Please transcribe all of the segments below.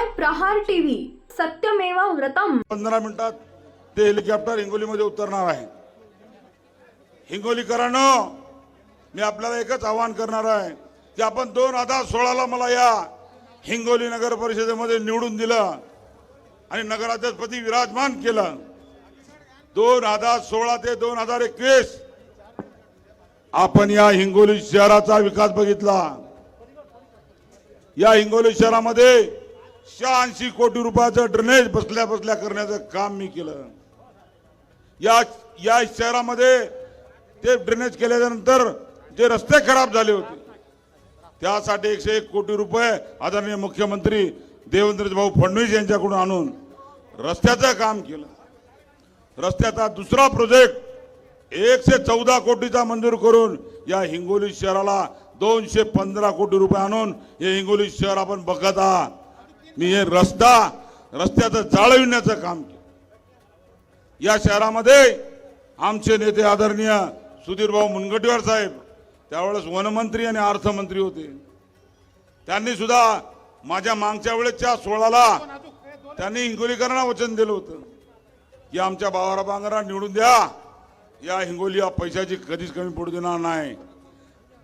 पाहताय प्रहार टीव्ही. सत्यमेव व्रतम. पंधरा मिनिटात ते हेलिकॉप्टर हिंगोलीमध्ये उतरणार आहे. हिंगोलीकरांनो मी आपल्याला एकच आवाहन करणार आहे की आपण दोन हजार सोळाला मला या हिंगोली नगर परिषदेमध्ये निवडून दिलं आणि नगराध्यक्षपदी विराजमान केलं. दोन हजार सोळा ते दोन हजार एकवीस आपण या हिंगोली शहराचा विकास बघितला. या हिंगोली शहरामध्ये शहाऐंशी कोटी रुपयाचं ड्रेनेज बसल्या बसल्या करण्याचं काम मी केलं. या या शहरामध्ये ते ड्रेनेज केल्यानंतर जे रस्ते खराब झाले होते त्यासाठी एकशे एक कोटी रुपये आदरणीय मुख्यमंत्री देवेंद्र भाऊ फडणवीस यांच्याकडून आणून रस्त्याचं काम केलं. रस्त्याचा दुसरा प्रोजेक्ट एकशे चौदा कोटीचा मंजूर करून या हिंगोली शहराला दोनशे पंधरा कोटी रुपये आणून हे हिंगोली शहर आपण बघत आहात. मी हे रस्ता रस्त्याचं जाळविण्याचं काम केलं. या शहरामध्ये आमचे नेते आदरणीय सुधीरभाऊ मुनगंटीवार मुनगटीवार साहेब त्यावेळेस वनमंत्री आणि अर्थमंत्री होते. त्यांनी सुद्धा माझ्या मागच्या वेळेसच्या सोळाला त्यांनी हिंगोलीकरांना वचन दिलं होतं. की आमच्या बाबारा बांगरा निवडून द्या. या हिंगोली या पैशाची कधीच कमी पडू देणार नाही.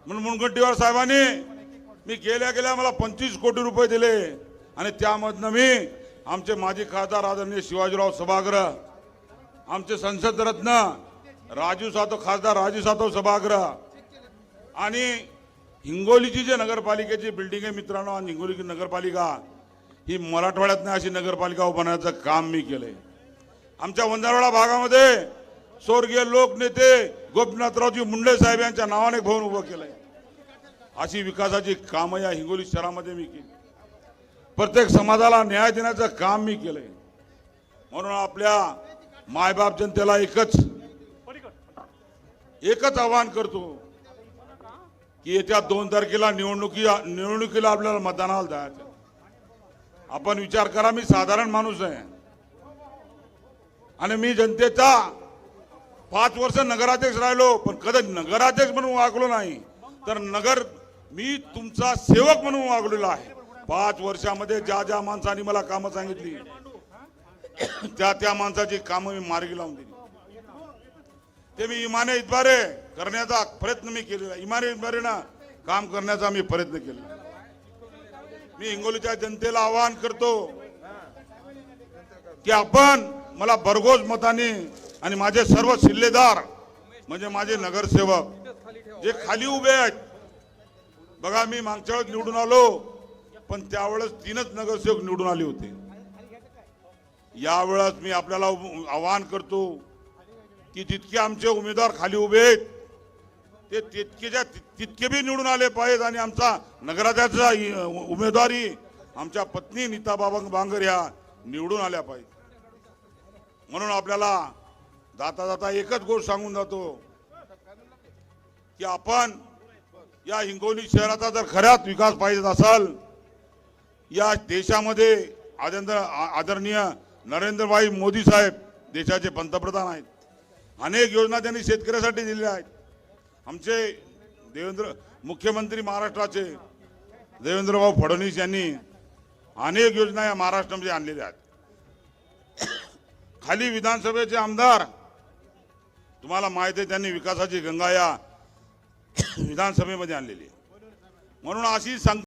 म्हणून मुनगंटीवार साहेबांनी मी गेल्या गेल्या मला पंचवीस कोटी रुपये दिले. आणि त्यामधनं मी आमचे माजी खासदार आदरणीय शिवाजीराव सभागृह आमचे संसद रत्न राजू सातव खासदार राजू सातव सभागृह आणि हिंगोलीची जे नगरपालिकेची बिल्डिंग आहे मित्रांनो आणि हिंगोलीची नगरपालिका ही मराठवाड्यात नाही अशी नगरपालिका उभारण्याचं काम मी केलंय. आमच्या वंजारवाडा भागामध्ये स्वर्गीय लोकनेते गोपीनाथरावजी मुंडे साहेब यांच्या नावाने भवन उभं केलंय. अशी विकासाची कामं या हिंगोली शहरामध्ये मी केली. प्रत्येक समाजाला न्याय देण्याचं काम मी केलंय. म्हणून आपल्या मायबाप जनतेला एकच एकच आवाहन करतो की येत्या दोन तारखेला निवडणुकी निवडणुकीला आपल्याला मतदानाला जायचं आपण विचार करा मी साधारण माणूस आहे. आणि मी जनतेचा पाच वर्ष नगराध्यक्ष राहिलो पण कधी नगराध्यक्ष म्हणून वागलो नाही. तर नगर मी तुमचा सेवक म्हणून वागलेलो आहे. पाच वर्षामध्ये ज्या ज्या माणसांनी मला कामं सांगितली त्या त्या माणसाची कामं मी मार्गी लावून दिली. ते मी इमाने इतबारे करण्याचा प्रयत्न मी केलेला इमाने इतबारेनं काम करण्याचा मी प्रयत्न केला मी हिंगोलीच्या जनतेला आवाहन करतो की आपण मला भरघोस मताने आणि माझे सर्व शिल्लेदार म्हणजे माझे नगरसेवक जे खाली उभे आहेत बघा मी मागच्या वेळेस निवडून आलो पण त्यावेळेस तीनच नगरसेवक निवडून आले होते. यावेळेस मी आपल्याला आवाहन करतो की जितके आमचे उमेदवार खाली उभे आहेत ते तितकेच्या तितके बी निवडून आले पाहिजेत आणि आमचा नगराध्याचा उमेदवारी आमच्या पत्नी नीता बाबा बांगर ह्या निवडून आल्या पाहिजे म्हणून आपल्याला जाता जाता एकच गोष्ट सांगून जातो की आपण या हिंगोली शहराचा जर खऱ्यात विकास पाहिजे असाल या देशामध्ये आदर आदरणीय नरेंद्रभाई मोदी साहेब देशाचे पंतप्रधान आहेत. अनेक योजना त्यांनी शेतकऱ्यासाठी दिलेल्या आहेत. आमचे देवेंद्र मुख्यमंत्री महाराष्ट्राचे देवेंद्रभाऊ फडणवीस यांनी अनेक योजना या महाराष्ट्रामध्ये आणलेल्या आहेत. खाली विधानसभेचे आमदार तुम्हाला माहिती आहे त्यांनी विकासाची गंगा या विधानसभेमध्ये आणलेली म्हणून अशी सांग